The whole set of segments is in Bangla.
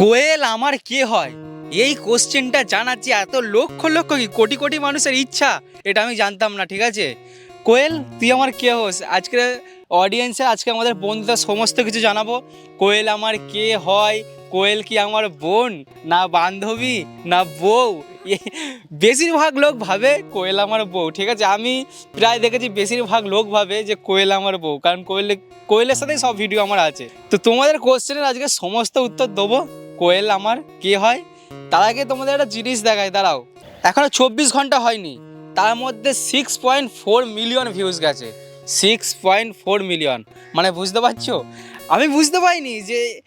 কোয়েল, আমার কে হয়? এই কোশ্চেনটা জানার যে এত লক্ষ লক্ষ কি কোটি কোটি মানুষের ইচ্ছা, এটা আমি জানতাম না, ঠিক আছে? কোয়েল, তুই আমার কে হোস? আজকে অডিয়েন্সে আজকে আমাদের বন্ধুদের সমস্ত কিছু জানাব। কোয়েল আমার কে হয়? কোয়েল কি আমার বোন? না বান্ধবী? না বউ? বেশিরভাগ লোক ভাবে কোয়েল আমার বউ, ঠিক আছে? আমি প্রায় দেখেছি বেশিরভাগ লোক ভাবে যে কোয়েল আমার বউ, কারণ কোয়েল, কোয়েলের সাথেই সব ভিডিও আমার আছে। তো তোমাদের কোশ্চেনের আজকে সমস্ত উত্তর দেবো। কোয়েল আমার, কে হয়? তার আগে তোমাদের একটা জিনিস দেখায় দাঁড়াও। এখনও চব্বিশ ঘণ্টা হয়নি, তার মধ্যে six point four million views গেছে। সিক্স পয়েন্ট ফোর মিলিয়ন মানে বুঝতে পারছ? আমি বুঝতে পারিনি যে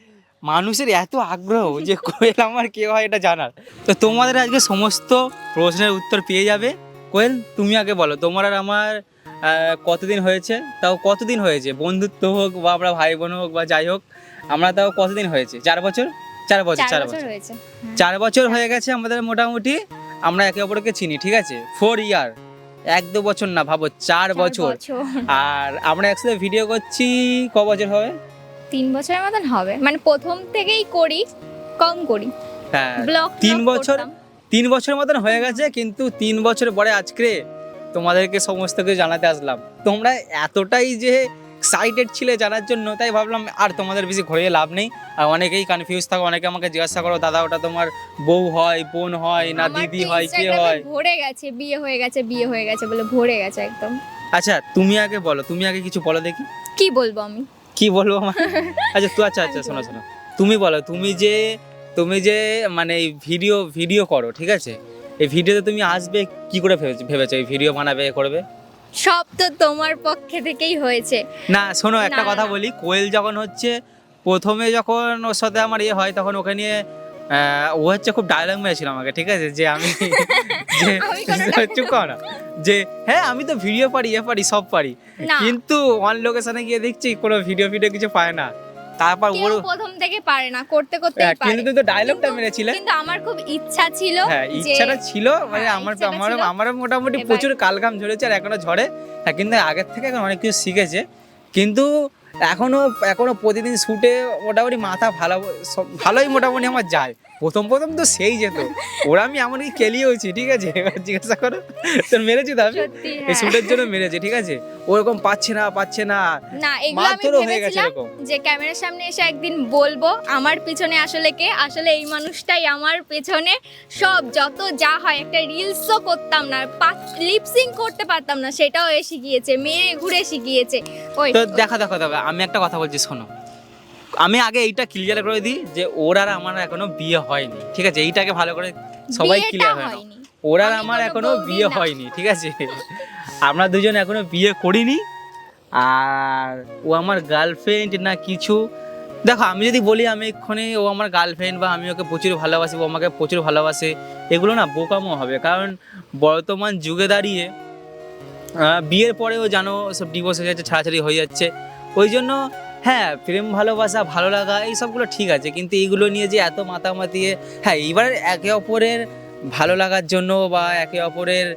মানুষের এত আগ্রহ যে কোয়েল আমার কে হয় এটা জানার। তো তোমাদের আজকে সমস্ত প্রশ্নের উত্তর পেয়ে যাবে। কোয়েল, তুমি আগে বলো, তোমার আর আমার কতদিন হয়েছে? তাও কতদিন হয়েছে? বন্ধুত্ব হোক বা আমরা ভাই বোন হোক বা যাই হোক, আমরা তাও কতদিন হয়েছে? চার বছর? চার বছর চার বছর হয়েছে। হ্যাঁ। চার বছর হয়ে গেছে আমাদের মোটামুটি। আমরা একে অপরকে চিনি ঠিক আছে? ফোর ইয়ার এক দু বছর না ভাবো চার বছর। আর আমরা একসাথে ভিডিও করছি ক বছর হবে? তিন বছরের মতন হবে। মানে প্রথম থেকেই করি কম করি। হ্যাঁ তিন বছর? তিন বছর মতন হয়ে গেছে কিন্তু তিন বছর পরে আজকে তোমাদেরকে সমস্ত কিছু জানাতে আসলাম। তোমরা এতটাই যে এক্সাইটেড ছিলে জানার জন্য তাই ভাবলাম আর তোমাদের বেশি ঘুরিয়ে লাভ নেই। আর অনেকেই কনফিউজ থাকো অনেকে আমাকে জিজ্ঞাসা করো দাদা ওটা তোমার বউ হয় বোন হয় না দিদি হয় কে হয়? ভরে গেছে বিয়ে হয়ে গেছে বিয়ে হয়ে গেছে বলে ভরে গেছে একদম। আচ্ছা তুমি আগে বলো তুমি আগে কিছু বলো দেখি। কি বলব আমি? কি বলব আমার? আচ্ছা তুই আচ্ছা আচ্ছা শোনো শোনো। তুমি বলো তুমি যে তুমি যে মানে এই ভিডিও ভিডিও করো ঠিক আছে? এই ভিডিওতে তুমি আসবে কি করে ভেবেছো ভেবেছো? এই ভিডিও বানাবে করবে? সব তো তোমার পক্ষে থেকেই হয়েছে। না শোনো একটা কথা বলি। কোয়েল যখন হচ্ছে প্রথমে যখন ওর সাথে আমার ইয়ে হয় তখন ওকে নিয়ে ও হচ্ছে খুব ডায়লগ মেরেছিল আমাকে ঠিক আছে? যে আমি যে চুপ না যে হ্যাঁ আমি তো ভিডিও পারি এ পারি সব পারি। কিন্তু অন লোকেশনে গিয়ে দেখছি কোনো ভিডিও ফিডিও কিছু পায় না। তারপর ওর প্রথম থেকে পারে না করতে করতে পারে। কিন্তু তুমি তো ডায়লগটা মেরেছিলে কিন্তু আমার খুব ইচ্ছা ছিল হ্যাঁ ইচ্ছাটা ছিল মানে হ্যাঁ, আমার ইচ্ছাটা আমার আমারও মোটামুটি প্রচুর কালঘাম ঝরেছে আর এখনও ঝরে। হ্যাঁ কিন্তু আগের থেকে এখন অনেক কিছু শিখেছে। কিন্তু এখনও এখনও প্রতিদিন শুটে মোটামুটি মাথা ভালো ভালোই মোটামুটি আমার যায়। প্রথম প্রথম তো সেই যেত। ওরা আমি এমনকি কেলিয়েওছি ঠিক আছে? এবার জিজ্ঞাসা করো তোর মেরেছি তো আমি এই হ্যাঁ। শুটের জন্য মেরেছে ঠিক আছে? ওরকম পাচ্ছে না পাচ্ছে না। না এগুলো আমি হয়ে ভেবেছিলাম যে ক্যামেরার সামনে এসে একদিন বলব আমার পিছনে আসলে কে? আসলে এই মানুষটাই আমার পেছনে। সব যত যা হয় একটা রিলসও করতাম না লিপসিং করতে পারতাম না সেটাও এ শিখিয়েছে মেয়ে ঘুরে শিখিয়েছে ওই তো দেখা দেখো দেখো আমি একটা কথা বলছি শোনো। আমি আগে এইটা ক্লিয়ার করে দিই যে ওর আর আমার এখনও বিয়ে হয়নি ঠিক আছে? এইটাকে ভালো করে সবাই ক্লিয়ার হয় না। ওর আর আমার এখনও বিয়ে হয়নি ঠিক আছে? আমরা দুজন এখনও বিয়ে করিনি। আর ও আমার গার্লফ্রেন্ড না কিছু। দেখো আমি যদি বলি আমি এক্ষুনি ও আমার গার্লফ্রেন্ড বা আমি ওকে প্রচুর ভালোবাসি ও আমাকে প্রচুর ভালোবাসে এগুলো না বোকামো হবে। কারণ বর্তমান যুগে দাঁড়িয়ে বিয়ের পরেও জানো সব ডিভোর্স হয়ে যাচ্ছে ছাড়াছাড়ি হয়ে যাচ্ছে। ওই জন্য হ্যাঁ প্রেম, ভালোবাসা, ভালো লাগা, এই সবগুলো ঠিক আছে। কিন্তু এইগুলো নিয়ে যে এত মাতামাতিয়ে হ্যাঁ এবার একে অপরের ভালো লাগার জন্য বা একে অপরের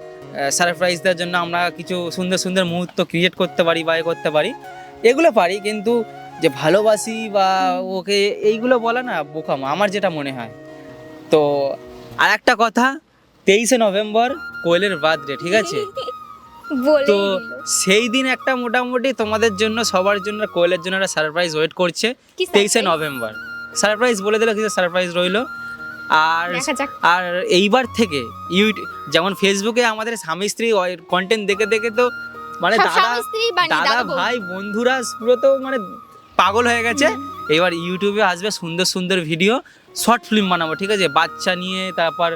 সারপ্রাইজ দেওয়ার জন্য আমরা কিছু সুন্দর সুন্দর মুহূর্ত ক্রিয়েট করতে পারি বা এ করতে পারি। এগুলো পারি, কিন্তু যে ভালোবাসি বা ওকে এইগুলো বলা না বোকামো, আমার যেটা মনে হয়। তো আর একটা কথা, তেইশে নভেম্বর, কোয়েলের বার্থডে, ঠিক আছে? তো সেই দিন একটা মোটামুটি তোমাদের জন্য সবার জন্য কোয়েলের জন্য একটা সারপ্রাইজ ওয়েট করছে তেইশে নভেম্বর। সারপ্রাইজ বলে দিল কিছু সারপ্রাইজ রইল। আর আর এইবার থেকে ইউটিউব যেমন ফেসবুকে আমাদের স্বামী স্ত্রী কন্টেন্ট দেখে দেখে তো মানে দাদা দাদা ভাই বন্ধুরা পুরো তো মানে পাগল হয়ে গেছে। এবার ইউটিউবে আসবে সুন্দর সুন্দর ভিডিও শর্ট ফিল্ম বানাবো ঠিক আছে? বাচ্চা নিয়ে তারপর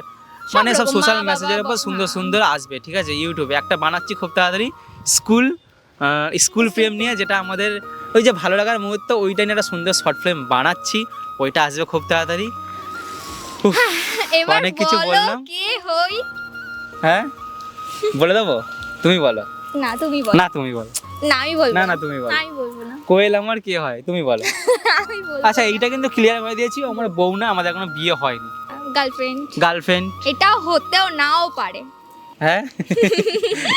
মানে সব সোশ্যাল মেসেজের উপর সুন্দর হ্যাঁ। সুন্দর আসবে ঠিক আছে? ইউটিউবে একটা বানাচ্ছি খুব তাড়াতাড়ি স্কুল স্কুল ফিল্ম নিয়ে যেটা আমাদের ওই যে ভালো লাগার মুহূর্ত ওইটা নিয়ে একটা সুন্দর শর্ট ফিল্ম বানাচ্ছি ওইটা আসবে খুব তাড়াতাড়ি। উফ, অনেক কিছু বললাম। হ্যাঁ? বলে দেবো? তুমি বলো। না তুমি বলো। না তুমি বলো। না আমি বলব না না। না তুমি বলো। আমি বলব না। কোয়েল আমার কি হয়? তুমি বলো। আচ্ছা এইটা কিন্তু ক্লিয়ার করে দিয়েছি আমার বউ না আমাদের এখনও বিয়ে হয়নি। গার্লফ্রেন্ড গার্লফ্রেন্ড এটা হতেও নাও পারে। হ্যাঁ?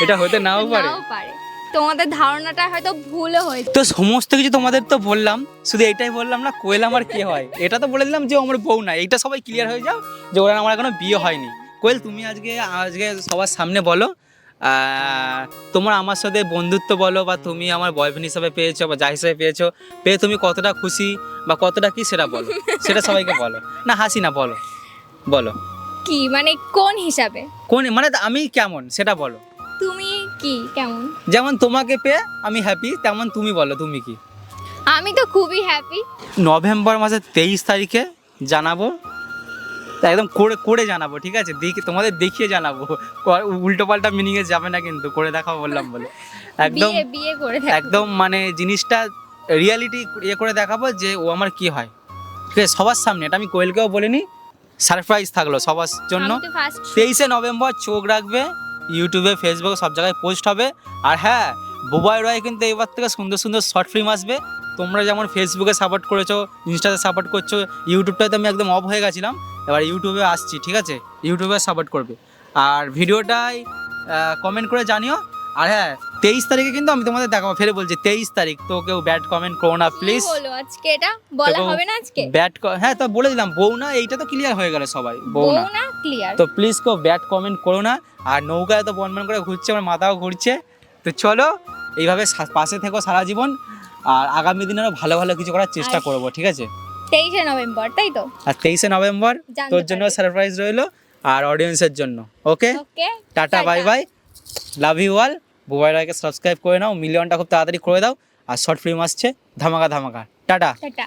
এটা হতে নাও পারে? নাও পারে। তোমাদের ধারণাটা হয়তো ভুলও হয়েছে। তো সমস্ত কিছু তোমাদের তো বললাম শুধু এটাই বললাম না কোয়েল আমার কে হয়? এটা তো বলে দিলাম যে আমার বউ না এইটা সবাই ক্লিয়ার হয়ে যাও যে ওরা আমার এখনও বিয়ে হয়নি। কোয়েল তুমি আজকে আজকে সবার সামনে বলো তোমার আমার সাথে বন্ধুত্ব বলো বা তুমি আমার বয়ফ্রেন্ড হিসাবে পেয়েছ বা যা হিসাবে পেয়েছ পেয়ে তুমি কতটা খুশি বা কতটা কি সেটা বলো। সেটা সবাইকে বলো। না হাসি না বলো। বলো। কি মানে কোন হিসাবে? কোন মানে আমি কেমন সেটা বলো। তুমি কি কেমন? যেমন তোমাকে পেয়ে আমি হ্যাপি তেমন তুমি বলো তুমি কি? আমি তো খুবই হ্যাপি নভেম্বর মাসের তেইশ তারিখে জানাব। একদম করে করে জানাব ঠিক আছে? দেখি তোমাদের দেখিয়ে জানাব। উল্টো পাল্টা মিনিংয়ে যাবে না কিন্তু করে দেখাবো বললাম বলে। একদম বিয়ে বিয়ে করে একদম মানে জিনিসটা রিয়ালিটি ইয়ে করে দেখাবো যে ও আমার কি হয়। ঠিক আছে? সবার সামনে এটা আমি কোয়েলকেও বলিনি সারপ্রাইজ থাকল সবার জন্য। তেইশে নভেম্বর চোখ রাখবে ইউটিউবে ফেসবুকে সব জায়গায় পোস্ট হবে। আর হ্যাঁ বুবাই রয় কিন্তু এবার থেকে সুন্দর সুন্দর শর্ট ফিল্ম আসবে। তোমরা যেমন ফেসবুকে সাপোর্ট করেছ ইনস্টাতে সাপোর্ট করছ ইউটিউবটায় তো আমি একদম অফ হয়ে গেছিলাম। এবার ইউটিউবে আসছি ঠিক আছে? ইউটিউবে সাপোর্ট করবে। আর ভিডিওটাই কমেন্ট করে জানিও। আর হ্যাঁ তেইশ তারিখে কিন্তু আমি তোমাদের দেখাবো ফেরে বলছি তেইশ তারিখ। তো কেউ ব্যাড কমেন্ট করো না প্লিজ আজকে এটা? বলা হবে না আজকে? ব্যাড হ্যাঁ তো বলে দিলাম বউ না এইটা তো ক্লিয়ার হয়ে গেল সবাই বউ না। ক্লিয়ার তো প্লিজ কেউ ব্যাড কমেন্ট করো না আর নৌকায় তো বনবন করে ঘুরছে আমার মাথাও ঘুরছে। তো চলো এইভাবে পাশে থেকো সারা জীবন আর আগামী দিনেরও ভালো ভালো কিছু করার চেষ্টা আর- করব ঠিক আছে? তেইশে নভেম্বর তাই তো? আর তেইশে নভেম্বর তোর জন্য সারপ্রাইজ রইল আর অডিয়েন্সের জন্য okay tata bye bye love you all Bubai রায়কে সাবস্ক্রাইব করে নাও মিলিয়নটা খুব তাড়াতাড়ি করে দাও, আর শর্ট ফিল্ম আসছে, ধামাকা ধামাকা। টাটা। টাটা।